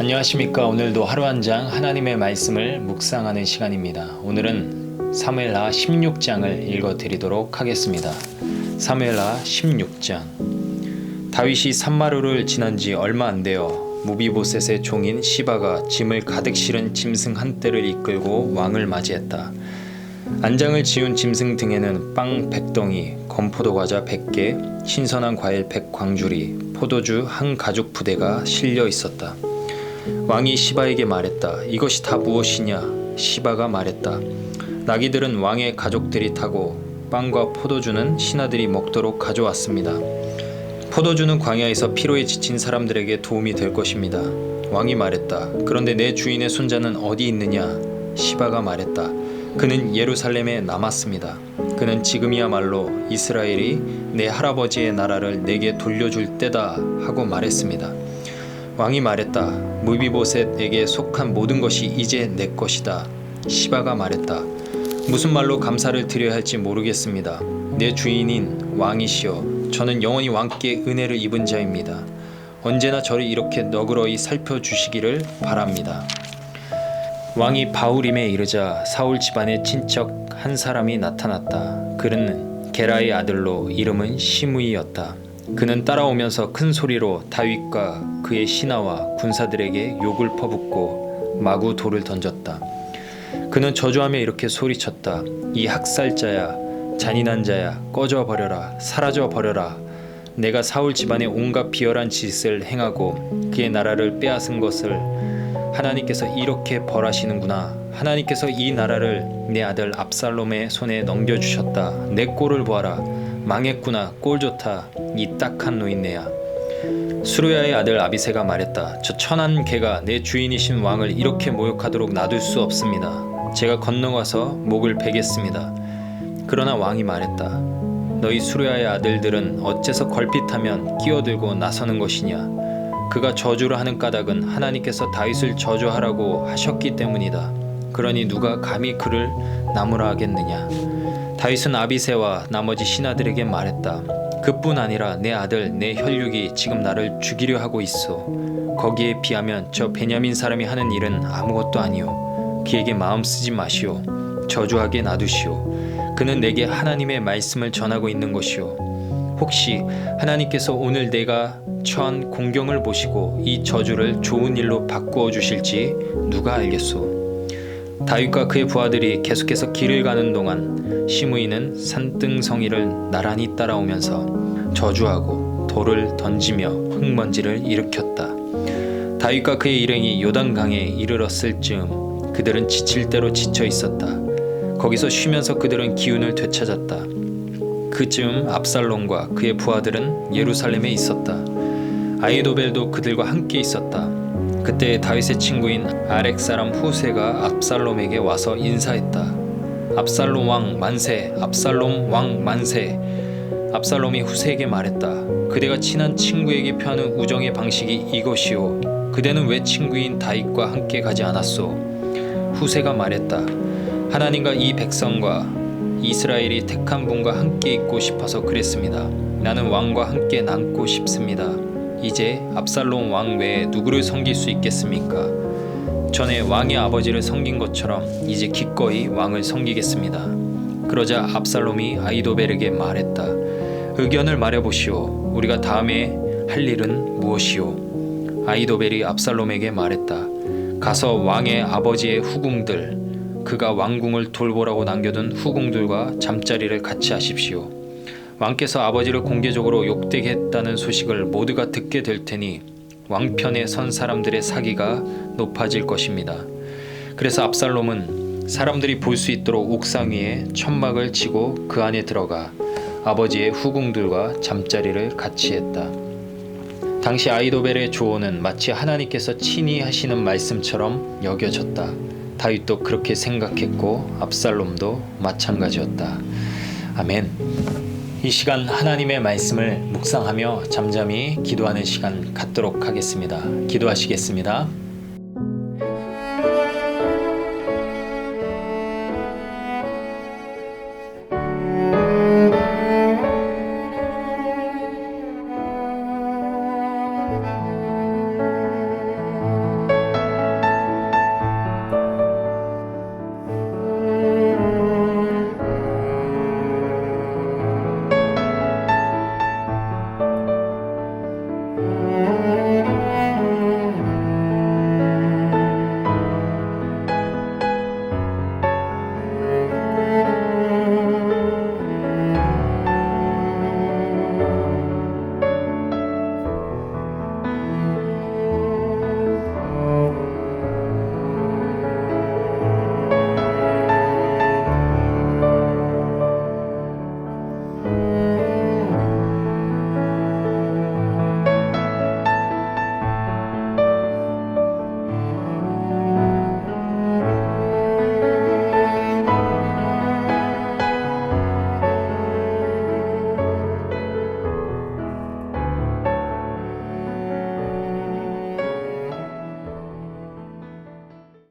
안녕하십니까. 오늘도 하루 한 장 하나님의 말씀을 묵상하는 시간입니다. 오늘은 사무엘하 16장을 읽어 드리도록 하겠습니다. 사무엘하 16장. 다윗이 산마루를 지난 지 얼마 안 되어 무비보셋의 종인 시바가 짐을 가득 실은 짐승 한 떼를 이끌고 왕을 맞이했다. 안장을 지운 짐승 등에는 빵 100덩이, 건포도 과자 100개, 신선한 과일 100광주리, 포도주 한 가죽 부대가 실려 있었다. 왕이 시바에게 말했다. 이것이 다 무엇이냐? 시바가 말했다. 나귀들은 왕의 가족들이 타고 빵과 포도주는 신하들이 먹도록 가져왔습니다. 포도주는 광야에서 피로에 지친 사람들에게 도움이 될 것입니다. 왕이 말했다. 그런데 내 주인의 손자는 어디 있느냐? 시바가 말했다. 그는 예루살렘에 남았습니다. 그는 지금이야말로 이스라엘이 내 할아버지의 나라를 내게 돌려줄 때다 하고 말했습니다. 왕이 말했다. 무비보셋에게 속한 모든 것이 이제 내 것이다. 시바가 말했다. 무슨 말로 감사를 드려야 할지 모르겠습니다. 내 주인인 왕이시여, 저는 영원히 왕께 은혜를 입은 자입니다. 언제나 저를 이렇게 너그러이 살펴주시기를 바랍니다. 왕이 바울임에 이르자 사울 집안의 친척 한 사람이 나타났다. 그는 게라의 아들로 이름은 시므이였다. 그는 따라오면서 큰 소리로 다윗과 그의 신하와 군사들에게 욕을 퍼붓고 마구 돌을 던졌다. 그는 저주하며 이렇게 소리쳤다. 이 학살자야, 잔인한 자야, 꺼져 버려라, 사라져 버려라. 내가 사울 집안의 온갖 비열한 짓을 행하고 그의 나라를 빼앗은 것을 하나님께서 이렇게 벌하시는구나. 하나님께서 이 나라를 내 아들 압살롬의 손에 넘겨주셨다. 내 꼴을 보아라. 망했구나. 꼴 좋다. 이 딱한 노인네야. 수르야의 아들 아비세가 말했다. 저 천한 개가 내 주인이신 왕을 이렇게 모욕하도록 놔둘 수 없습니다. 제가 건너가서 목을 베겠습니다. 그러나 왕이 말했다. 너희 수르야의 아들들은 어째서 걸핏하면 끼어들고 나서는 것이냐? 그가 저주를 하는 까닭은 하나님께서 다윗을 저주하라고 하셨기 때문이다. 그러니 누가 감히 그를 나무라 하겠느냐? 다윗은 아비세와 나머지 신하들에게 말했다. 그뿐 아니라 내 아들 내 혈육이 지금 나를 죽이려 하고 있어. 거기에 비하면 저 베냐민 사람이 하는 일은 아무것도 아니오. 그에게 마음 쓰지 마시오. 저주하게 놔두시오. 그는 내게 하나님의 말씀을 전하고 있는 것이오. 혹시 하나님께서 오늘 내가 처한 공경을 보시고 이 저주를 좋은 일로 바꾸어 주실지 누가 알겠소. 다윗과 그의 부하들이 계속해서 길을 가는 동안 시므이는 산등성이를 나란히 따라오면서 저주하고 돌을 던지며 흙먼지를 일으켰다. 다윗과 그의 일행이 요단강에 이르렀을 즈음 그들은 지칠 대로 지쳐 있었다. 거기서 쉬면서 그들은 기운을 되찾았다. 그즈음 압살롬과 그의 부하들은 예루살렘에 있었다. 아이도벨도 그들과 함께 있었다. 그때 다윗의 친구인 아렉 사람 후세가 압살롬에게 와서 인사했다. 압살롬 왕 만세, 압살롬 왕 만세. 압살롬이 후세에게 말했다. 그대가 친한 친구에게 표하는 우정의 방식이 이것이오. 그대는 왜 친구인 다윗과 함께 가지 않았소? 후세가 말했다. 하나님과 이 백성과 이스라엘이 택한 분과 함께 있고 싶어서 그랬습니다. 나는 왕과 함께 남고 싶습니다. 이제 압살롬 왕 외에 누구를 섬길 수 있겠습니까? 전에 왕의 아버지를 섬긴 것처럼 이제 기꺼이 왕을 섬기겠습니다. 그러자 압살롬이 아이도벨에게 말했다. 의견을 말해보시오. 우리가 다음에 할 일은 무엇이오? 아이도벨이 압살롬에게 말했다. 가서 왕의 아버지의 후궁들, 그가 왕궁을 돌보라고 남겨둔 후궁들과 잠자리를 같이 하십시오. 왕께서 아버지를 공개적으로 욕되게 했다는 소식을 모두가 듣게 될 테니 왕편에 선 사람들의 사기가 높아질 것입니다. 그래서 압살롬은 사람들이 볼 수 있도록 옥상 위에 천막을 치고 그 안에 들어가 아버지의 후궁들과 잠자리를 같이 했다. 당시 아이도벨의 조언은 마치 하나님께서 친히 하시는 말씀처럼 여겨졌다. 다윗도 그렇게 생각했고 압살롬도 마찬가지였다. 아멘. 이 시간 하나님의 말씀을 묵상하며 잠잠히 기도하는 시간 갖도록 하겠습니다. 기도하시겠습니다.